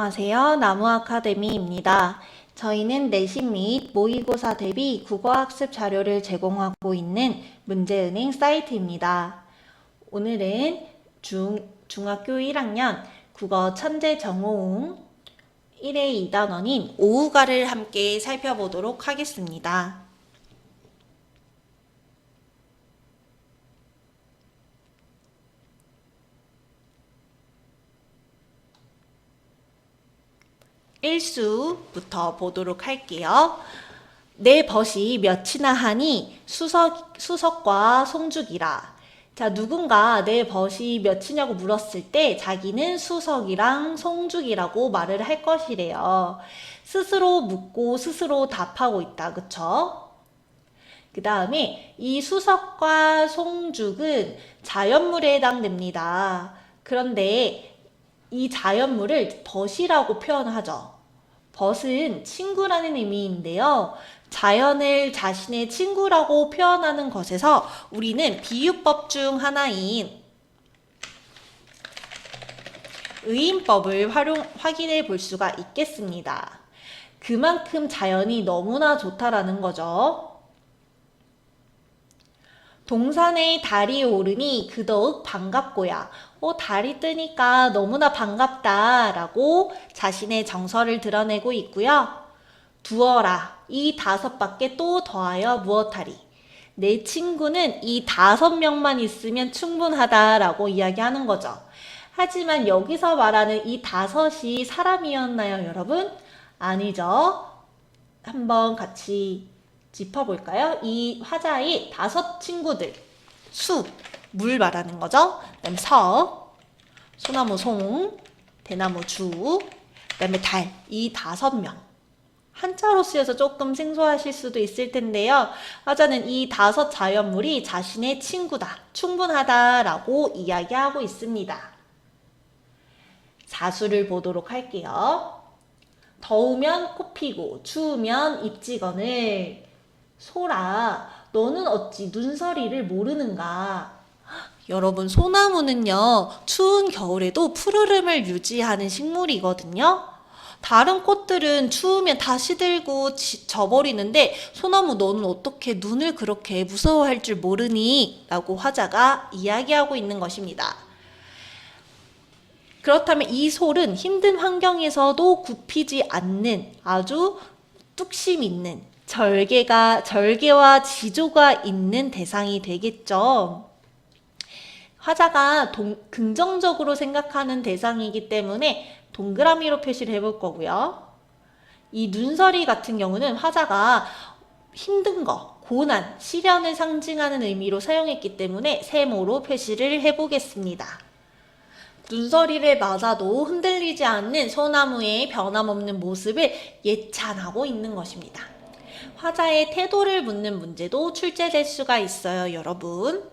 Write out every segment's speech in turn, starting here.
안녕하세요. 나무아카데미입니다. 저희는 내신 및 모의고사 대비 국어학습 자료를 제공하고 있는 문제은행 사이트입니다. 오늘은 중, 중학교 1학년 국어 천재 정호웅 1회 2단원인 오후가를 함께 살펴보도록 하겠습니다. 일수부터 보도록 할게요. 내 벗이 몇이나 하니 수석, 수석과 송죽이라. 자, 누군가 내 벗이 몇이냐고 물었을 때 자기는 수석이랑 송죽이라고 말을 할 것이래요. 스스로 묻고 스스로 답하고 있다. 그쵸? 그 다음에 이 수석과 송죽은 자연물에 해당됩니다. 그런데 이 자연물을 벗이라고 표현하죠. 벗은 친구라는 의미인데요. 자연을 자신의 친구라고 표현하는 것에서 우리는 비유법 중 하나인 의인법을 활용, 확인해 볼 수가 있겠습니다. 그만큼 자연이 너무나 좋다라는 거죠. 동산에 달이 오르니 그더욱 반갑고야. 어, 달이 뜨니까 너무나 반갑다. 라고 자신의 정서를 드러내고 있고요. 두어라. 이 다섯 밖에 또 더하여 무엇하리. 내 친구는 이 다섯 명만 있으면 충분하다 라고 이야기하는 거죠. 하지만 여기서 말하는 이 다섯이 사람이었나요, 여러분? 아니죠. 한번 같이 짚어볼까요? 이 화자의 다섯 친구들. 수, 물 말하는 거죠. 그 다음에 서, 소나무 송, 대나무 주, 그 다음에 달. 이 다섯 명. 한자로 쓰여서 조금 생소하실 수도 있을 텐데요. 화자는 이 다섯 자연물이 자신의 친구다, 충분하다라고 이야기하고 있습니다. 사수를 보도록 할게요. 더우면 코 피고, 추우면 입지거늘. 소라, 너는 어찌 눈서리를 모르는가? 여러분, 소나무는요, 추운 겨울에도 푸르름을 유지하는 식물이거든요. 다른 꽃들은 추우면 다 시들고 지- 져버리는데, 소나무 너는 어떻게 눈을 그렇게 무서워할 줄 모르니? 라고 화자가 이야기하고 있는 것입니다. 그렇다면 이 솔은 힘든 환경에서도 굽히지 않는 아주 뚝심 있는 절개가 절개와 지조가 있는 대상이 되겠죠. 화자가 동, 긍정적으로 생각하는 대상이기 때문에 동그라미로 표시를 해볼 거고요. 이 눈서리 같은 경우는 화자가 힘든 거, 고난, 시련을 상징하는 의미로 사용했기 때문에 세모로 표시를 해보겠습니다. 눈서리를 맞아도 흔들리지 않는 소나무의 변함없는 모습을 예찬하고 있는 것입니다. 화자의 태도를 묻는 문제도 출제될 수가 있어요, 여러분.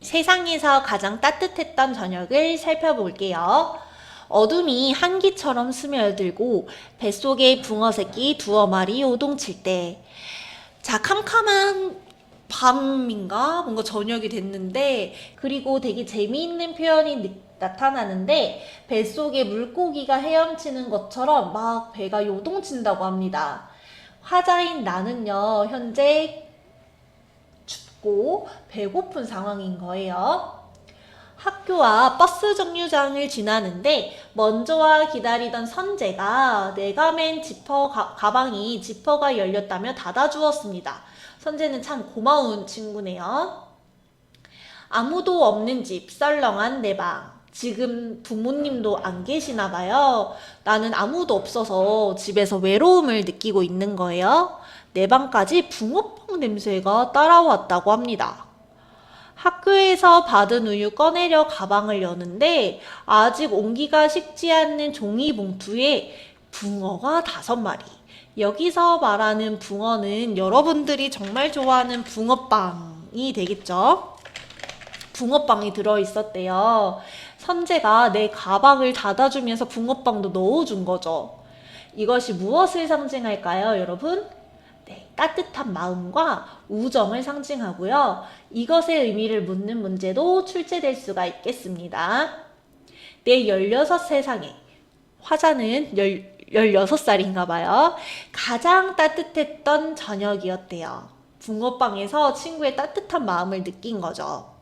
세상에서 가장 따뜻했던 저녁을 살펴볼게요. 어둠이 한기처럼 스며들고 뱃속에 붕어 새끼 두어 마리 요동칠 때. 자, 캄캄한 밤인가? 뭔가 저녁이 됐는데, 그리고 되게 재미있는 표현이 느- 나타나는데, 뱃속에 물고기가 헤엄치는 것처럼 막 배가 요동친다고 합니다. 화자인 나는요, 현재 춥고 배고픈 상황인 거예요. 학교와 버스 정류장을 지나는데 먼저 와 기다리던 선재가 내가 맨 지퍼 가, 가방이 지퍼가 열렸다며 닫아주었습니다. 선재는 참 고마운 친구네요. 아무도 없는 집 썰렁한 내 방. 지금 부모님도 안 계시나 봐요. 나는 아무도 없어서 집에서 외로움을 느끼고 있는 거예요. 내 방까지 붕어빵 냄새가 따라왔다고 합니다. 학교에서 받은 우유 꺼내려 가방을 여는데 아직 온기가 식지 않는 종이 봉투에 붕어가 다섯 마리. 여기서 말하는 붕어는 여러분들이 정말 좋아하는 붕어빵이 되겠죠? 붕어빵이 들어있었대요. 선재가 내 가방을 닫아주면서 붕어빵도 넣어준 거죠. 이것이 무엇을 상징할까요, 여러분? 네, 따뜻한 마음과 우정을 상징하고요. 이것의 의미를 묻는 문제도 출제될 수가 있겠습니다. 내 16세 상에 화자는 열, 16살인가 봐요. 가장 따뜻했던 저녁이었대요. 붕어빵에서 친구의 따뜻한 마음을 느낀 거죠.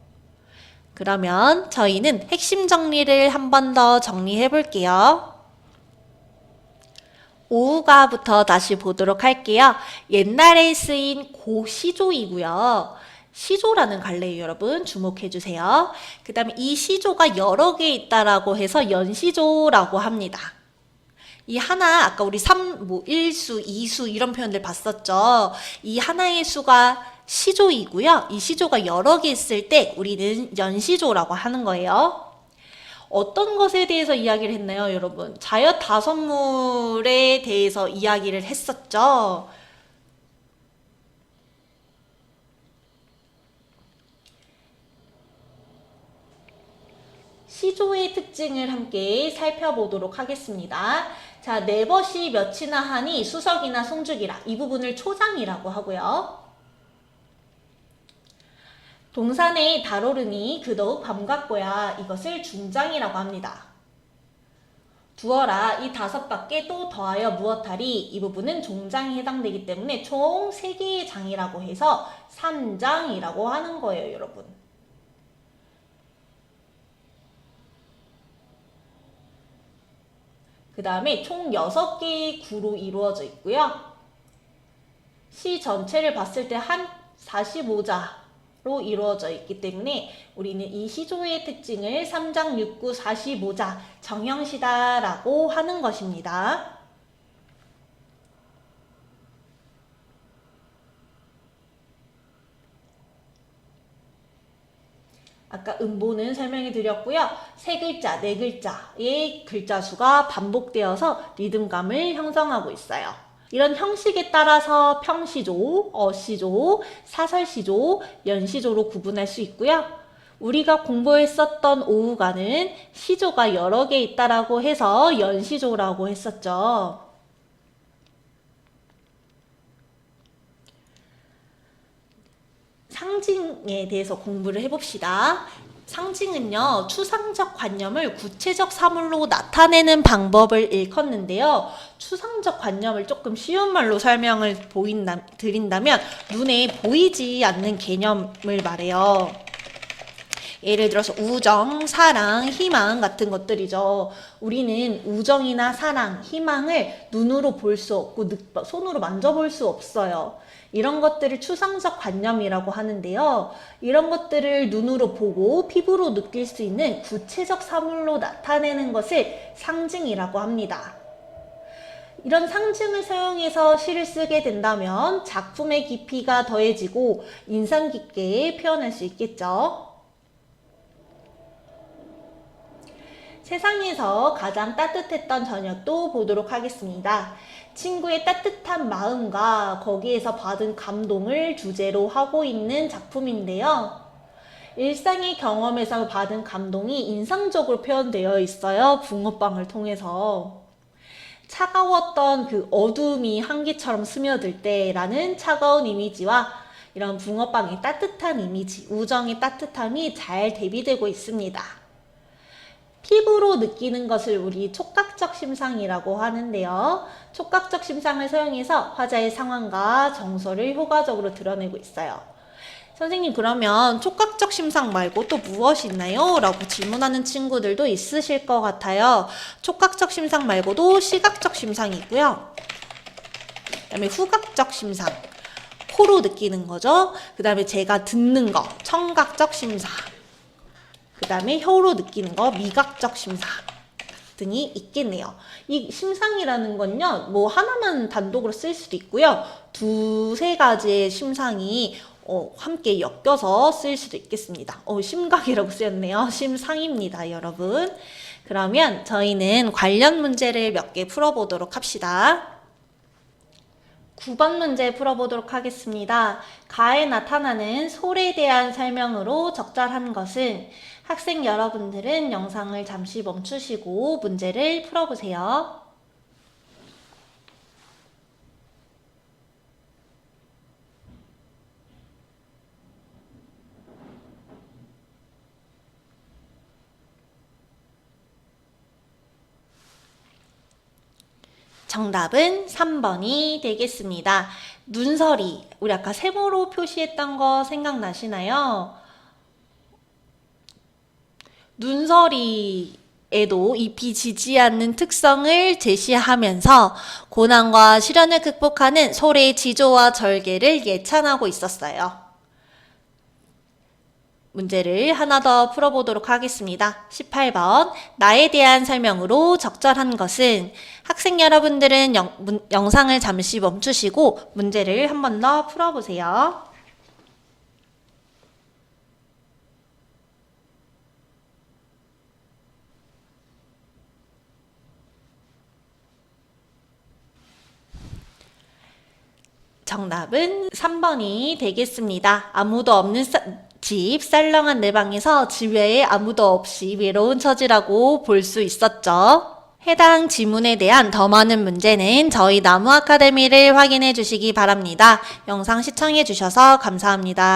그러면 저희는 핵심 정리를 한 번 더 정리해 볼게요. 오후가부터 다시 보도록 할게요. 옛날에 쓰인 고시조이고요. 시조라는 갈래요, 여러분. 주목해 주세요. 그 다음에 이 시조가 여러 개 있다라고 해서 연시조라고 합니다. 이 하나, 아까 우리 3, 뭐 1수, 2수 이런 표현들 봤었죠. 이 하나의 수가 시조이고요. 이 시조가 여러 개 있을 때 우리는 연시조라고 하는 거예요. 어떤 것에 대해서 이야기를 했나요, 여러분? 자얏 다섯물에 대해서 이야기를 했었죠. 시조의 특징을 함께 살펴보도록 하겠습니다. 자, 네벗이 몇이나 하니 수석이나 송죽이라. 이 부분을 초장이라고 하고요. 동산의 달오르니 그더욱 밤 같고야 이것을 중장이라고 합니다. 두어라 이 다섯 밖에 또 더하여 무엇하리 이 부분은 종장에 해당되기 때문에 총 세개의 장이라고 해서 삼장이라고 하는 거예요 여러분. 그 다음에 총 6개의 구로 이루어져 있고요. 시 전체를 봤을 때 한 45자 로 이루어져 있기 때문에 우리는 이 시조의 특징을 3장 6구 45자 정형시다라고 하는 것입니다. 아까 음보는 설명해 드렸고요. 세 글자, 네 글자의 글자 수가 반복되어서 리듬감을 형성하고 있어요. 이런 형식에 따라서 평시조, 어시조, 사설시조, 연시조로 구분할 수 있고요. 우리가 공부했었던 오후가는 시조가 여러 개 있다라고 해서 연시조라고 했었죠. 상징에 대해서 공부를 해봅시다. 상징은요, 추상적 관념을 구체적 사물로 나타내는 방법을 일컫는데요. 추상적 관념을 조금 쉬운 말로 설명을 보인다, 드린다면, 눈에 보이지 않는 개념을 말해요. 예를 들어서 우정, 사랑, 희망 같은 것들이죠. 우리는 우정이나 사랑, 희망을 눈으로 볼 수 없고 손으로 만져볼 수 없어요. 이런 것들을 추상적 관념이라고 하는데요. 이런 것들을 눈으로 보고 피부로 느낄 수 있는 구체적 사물로 나타내는 것을 상징이라고 합니다. 이런 상징을 사용해서 시를 쓰게 된다면 작품의 깊이가 더해지고 인상 깊게 표현할 수 있겠죠. 세상에서 가장 따뜻했던 저녁도 보도록 하겠습니다. 친구의 따뜻한 마음과 거기에서 받은 감동을 주제로 하고 있는 작품인데요. 일상의 경험에서 받은 감동이 인상적으로 표현되어 있어요. 붕어빵을 통해서. 차가웠던 그 어둠이 한기처럼 스며들 때라는 차가운 이미지와 이런 붕어빵의 따뜻한 이미지, 우정의 따뜻함이 잘 대비되고 있습니다. 피부로 느끼는 것을 우리 촉각적 심상이라고 하는데요. 촉각적 심상을 사용해서 화자의 상황과 정서를 효과적으로 드러내고 있어요. 선생님 그러면 촉각적 심상 말고 또 무엇이 있나요? 라고 질문하는 친구들도 있으실 것 같아요. 촉각적 심상 말고도 시각적 심상이 있고요. 그 다음에 후각적 심상. 코로 느끼는 거죠. 그 다음에 제가 듣는 거. 청각적 심상. 그 다음에 혀로 느끼는 거 미각적 심상 등이 있겠네요. 이 심상이라는 건요, 뭐 하나만 단독으로 쓸 수도 있고요. 두세 가지의 심상이 어, 함께 엮여서 쓸 수도 있겠습니다. 어, 심각이라고 쓰였네요. 심상입니다, 여러분. 그러면 저희는 관련 문제를 몇 개 풀어보도록 합시다. 9번 문제 풀어보도록 하겠습니다. 가에 나타나는 솔에 대한 설명으로 적절한 것은 학생 여러분들은 영상을 잠시 멈추시고 문제를 풀어보세요. 정답은 3번이 되겠습니다. 눈서리. 우리 아까 세모로 표시했던 거 생각나시나요? 눈서리에도 잎이 지지 않는 특성을 제시하면서 고난과 시련을 극복하는 소래의 지조와 절개를 예찬하고 있었어요. 문제를 하나 더 풀어보도록 하겠습니다. 18번. 나에 대한 설명으로 적절한 것은 학생 여러분들은 영, 문- 영상을 잠시 멈추시고 문제를 한 번 더 풀어보세요. 정답은 3번이 되겠습니다. 아무도 없는 사- 집, 쌀렁한 내 방에서 집 외에 아무도 없이 외로운 처지라고 볼 수 있었죠. 해당 지문에 대한 더 많은 문제는 저희 나무 아카데미를 확인해 주시기 바랍니다. 영상 시청해 주셔서 감사합니다.